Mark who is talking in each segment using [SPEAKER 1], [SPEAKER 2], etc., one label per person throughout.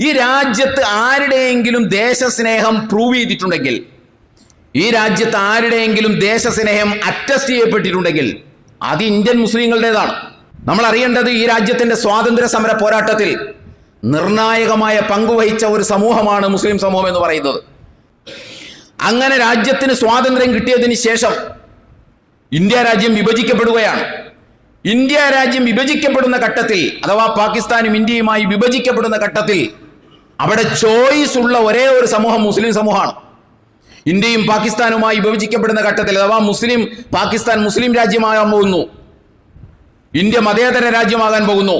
[SPEAKER 1] ഈ രാജ്യത്ത് ആരുടെയെങ്കിലും ദേശസ്നേഹം പ്രൂവ് ചെയ്തിട്ടുണ്ടെങ്കിൽ ഈ രാജ്യത്ത് ആരുടെയെങ്കിലും ദേശസ്നേഹം അറ്റസ്റ്റ് ചെയ്യപ്പെട്ടിട്ടുണ്ടെങ്കിൽ അത് ഇന്ത്യൻ മുസ്ലിങ്ങളുടേതാണ്. നമ്മൾ അറിയേണ്ടത് ഈ രാജ്യത്തിന്റെ സ്വാതന്ത്ര്യ സമര പോരാട്ടത്തിൽ നിർണായകമായ പങ്കുവഹിച്ച ഒരു സമൂഹമാണ് മുസ്ലിം സമൂഹം എന്ന് പറയുന്നത്. അങ്ങനെ രാജ്യത്തിന് സ്വാതന്ത്ര്യം കിട്ടിയതിന് ശേഷം ഇന്ത്യ രാജ്യം വിഭജിക്കപ്പെടുകയാണ്. ഇന്ത്യ രാജ്യം വിഭജിക്കപ്പെടുന്ന ഘട്ടത്തിൽ അഥവാ പാകിസ്ഥാനും ഇന്ത്യയുമായി വിഭജിക്കപ്പെടുന്ന ഘട്ടത്തിൽ അവിടെ ചോയ്സ് ഉള്ള ഒരേ ഒരു സമൂഹം മുസ്ലിം സമൂഹമാണ്. ഇന്ത്യയും പാകിസ്ഥാനുമായി വിഭജിക്കപ്പെടുന്ന ഘട്ടത്തിൽ അഥവാ മുസ്ലിം പാകിസ്ഥാൻ മുസ്ലിം രാജ്യമാകാൻ പോകുന്നു. ഇന്ത്യ മതേതര രാജ്യമാകാൻ പോകുന്നു.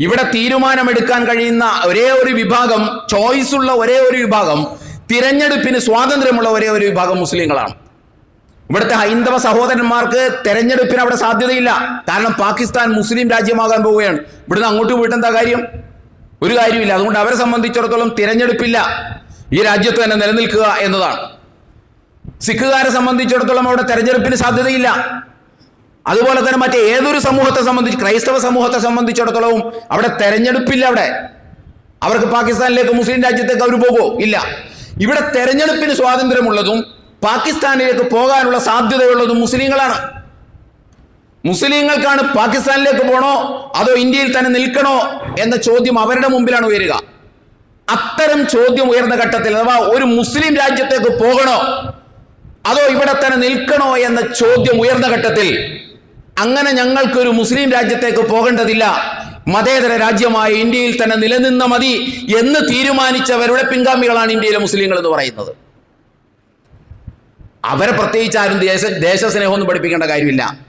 [SPEAKER 1] ഇവിടെ തീരുമാനമെടുക്കാൻ കഴിയുന്ന ഒരേ ഒരു വിഭാഗം ചോയ്സ് ഉള്ള ഒരേ ഒരു വിഭാഗം തിരഞ്ഞെടുപ്പിന് സ്വാതന്ത്ര്യമുള്ള ഒരേ ഒരു വിഭാഗം മുസ്ലിങ്ങളാണ്. ഇവിടുത്തെ ഹൈന്ദവ സഹോദരന്മാർക്ക് തെരഞ്ഞെടുപ്പിന് അവിടെ സാധ്യതയില്ല. കാരണം പാകിസ്ഥാൻ മുസ്ലിം രാജ്യമാകാൻ പോവുകയാണ്. ഇവിടുന്ന് അങ്ങോട്ട് പോയിട്ട് എന്താ കാര്യം? ഒരു കാര്യമില്ല. അതുകൊണ്ട് അവരെ സംബന്ധിച്ചിടത്തോളം തിരഞ്ഞെടുപ്പില്ല. ഈ രാജ്യത്ത് തന്നെ നിലനിൽക്കുക എന്നതാണ്. സിഖുകാരെ സംബന്ധിച്ചിടത്തോളം അവിടെ തെരഞ്ഞെടുപ്പിന് സാധ്യതയില്ല. അതുപോലെ തന്നെ മറ്റേ ഏതൊരു സമൂഹത്തെ സംബന്ധിച്ച് ക്രൈസ്തവ സമൂഹത്തെ സംബന്ധിച്ചിടത്തോളവും അവിടെ തെരഞ്ഞെടുപ്പില്ല അവിടെ. അവർക്ക് പാകിസ്ഥാനിലേക്ക് മുസ്ലിം രാജ്യത്തേക്ക് അവർ പോകുമോ ഇല്ല. ഇവിടെ തെരഞ്ഞെടുപ്പിന് സ്വാതന്ത്ര്യമുള്ളതും പാകിസ്ഥാനിലേക്ക് പോകാനുള്ള സാധ്യതയുള്ളതും മുസ്ലിങ്ങളാണ്. മുസ്ലിങ്ങൾക്കാണ് പാകിസ്ഥാനിലേക്ക് പോകണോ അതോ ഇന്ത്യയിൽ തന്നെ നിൽക്കണോ? എന്ന ചോദ്യം അവരുടെ മുമ്പിലാണ് ഉയരുക. അത്തരം ചോദ്യം ഉയർന്ന ഘട്ടത്തിൽ അഥവാ ഒരു മുസ്ലിം രാജ്യത്തേക്ക് പോകണോ? അതോ ഇവിടെ തന്നെ നിൽക്കണോ എന്ന ചോദ്യം ഉയർന്ന ഘട്ടത്തിൽ അങ്ങനെ ഞങ്ങൾക്ക് ഒരു മുസ്ലിം രാജ്യത്തേക്ക് പോകേണ്ടതില്ല. മതേതര രാജ്യമായ ഇന്ത്യയിൽ തന്നെ നിലനിന്ന മതി എന്ന് തീരുമാനിച്ചവരുടെ പിൻഗാമികളാണ് ഇന്ത്യയിലെ മുസ്ലിങ്ങൾ എന്ന് പറയുന്നത്. അവരെ പ്രത്യേകിച്ച് ആരും ദേശ ദേശസ്നേഹമൊന്നും പഠിപ്പിക്കേണ്ട കാര്യമില്ല.